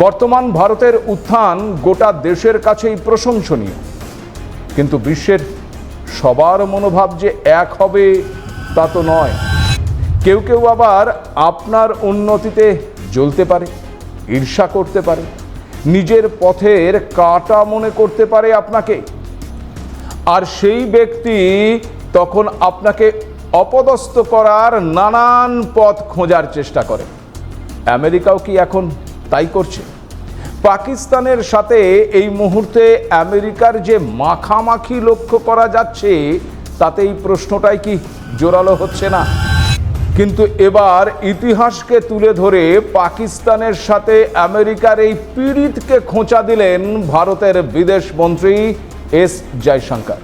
বর্তমান ভারতের উত্থান গোটা দেশের কাছেই প্রশংসনীয়। কিন্তু বিশ্বের সবার মনোভাব যে এক হবে, তা তো নয়। কেউ কেউ আবার আপনার উন্নতিতে জ্বলতে পারে, ঈর্ষা করতে পারে, নিজের পথের কাটা মনে করতে পারে আপনাকে। আর সেই ব্যক্তি তখন আপনাকে অপদস্থ করার নানান পথ খোঁজার চেষ্টা করে। আমেরিকাও কি এখন তাই করছে। পাকিস্তানের সাথে এই মুহূর্তে আমেরিকার যে মাখামাখি লক্ষ্য করা যাচ্ছে তাতে এই প্রশ্নটাই কি জোরালো হচ্ছে না? কিন্তু এবার ইতিহাসকে তুলে ধরে পাকিস্তানের সাথে আমেরিকার এই পীড়িতকে খোঁচা দিলেন ভারতের বিদেশ মন্ত্রী এস জয়শঙ্কর।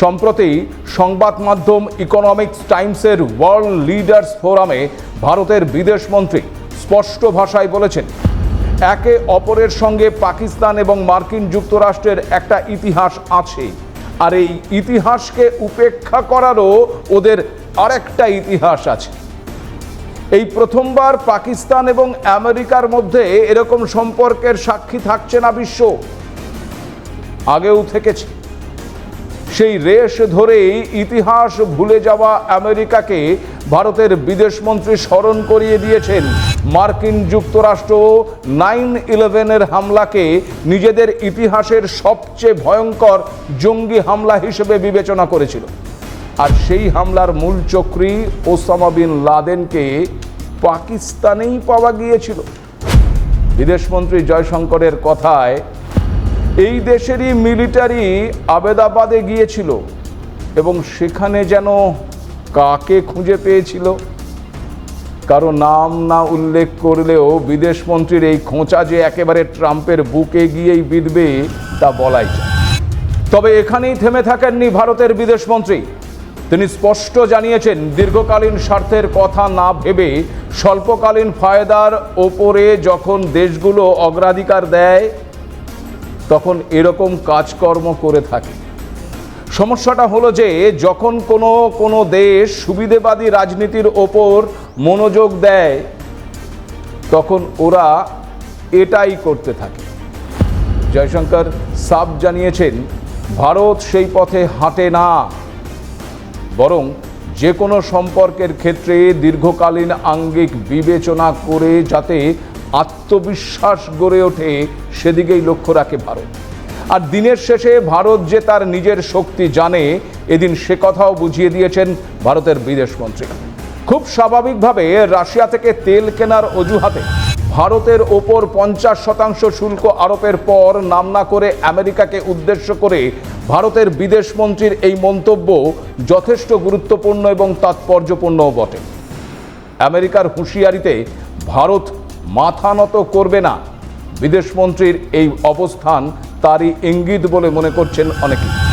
সম্প্রতি সংবাদ মাধ্যম ইকোনমিক্স টাইমসের ওয়ার্ল্ড লিডার্স ফোরামে ভারতের বিদেশ মন্ত্রী স্পষ্ট ভাষায় বলেছেন, একে অপরের সঙ্গে পাকিস্তান এবং মার্কিন যুক্তরাষ্ট্রের একটা ইতিহাস আছে, আর এই ইতিহাসকে উপেক্ষা করারও ওদের আরেকটা ইতিহাস আছে। এই প্রথমবার পাকিস্তান এবং আমেরিকার মধ্যে এরকম সম্পর্কের সাক্ষী থাকছে না বিশ্ব। আগেও থেকেছে। সেই রেশ ধরেই ইতিহাস ভুলে যাওয়া আমেরিকাকে ভারতের বিদেশমন্ত্রী স্মরণ করিয়ে দিয়েছেন। মার্কিন যুক্তরাষ্ট্র নাইন ইলেভেনের হামলাকে নিজেদের ইতিহাসের সবচেয়ে ভয়ঙ্কর জঙ্গি হামলা হিসেবে বিবেচনা করেছিল। আর সেই হামলার মূল চক্রী ওসামা বিন লাদেনকে পাকিস্তানেই পাওয়া গিয়েছিল। বিদেশমন্ত্রী জয়শঙ্করের কথায় এই দেশেরই মিলিটারি আবেদাবাদে গিয়েছিল এবং সেখানে যেন কাকে খুঁজে পেয়েছিল? কারও নাম না উল্লেখ করলেও বিদেশমন্ত্রীর এই খোঁচা যে একেবারে ট্রাম্পের বুকে গিয়েই বিঁধবে, তা বলাই যায়। তবে এখানেই থেমে থাকেননি ভারতের বিদেশমন্ত্রী তিনি স্পষ্ট জানিয়েছেন, দীর্ঘকালীন স্বার্থের কথা না ভেবে স্বল্পকালীন ফায়দার ওপরে যখন দেশগুলো অগ্রাধিকার দেয় তখন এরকম কাজকর্ম করে থাকে। সমস্যাটা হলো যে, যখন কোনো কোনো দেশ সুবিধেবাদী রাজনীতির ওপর মনোযোগ দেয়, তখন ওরা এটাই করতে থাকে। জয়শঙ্কর সাব জানিয়েছেন, ভারত সেই পথে হাঁটে না। বরং যে কোনো সম্পর্কের ক্ষেত্রে দীর্ঘকালীন আঙ্গিক বিবেচনা করে যাতে আত্মবিশ্বাস গড়ে ওঠে সেদিকেই লক্ষ্য রাখে ভারত। আর দিনের শেষে ভারত যে তার নিজের শক্তি জানে, এদিন সে কথাও বুঝিয়ে দিয়েছেন ভারতের বিদেশমন্ত্রী খুব স্বাভাবিকভাবে রাশিয়া থেকে তেল কেনার অজুহাতে ভারতের ওপর পঞ্চাশ শতাংশ শুল্ক আরোপের পর নাম না করে আমেরিকাকে উদ্দেশ্য করে ভারতের বিদেশমন্ত্রীর এই মন্তব্য যথেষ্ট গুরুত্বপূর্ণ এবং তাৎপর্যপূর্ণও বটে। আমেরিকার হুঁশিয়ারিতে ভারত মাথা নত করবে না। বিদেশমন্ত্রীর এই অবস্থান তারই ইঙ্গিত বলে মনে করছেন অনেকে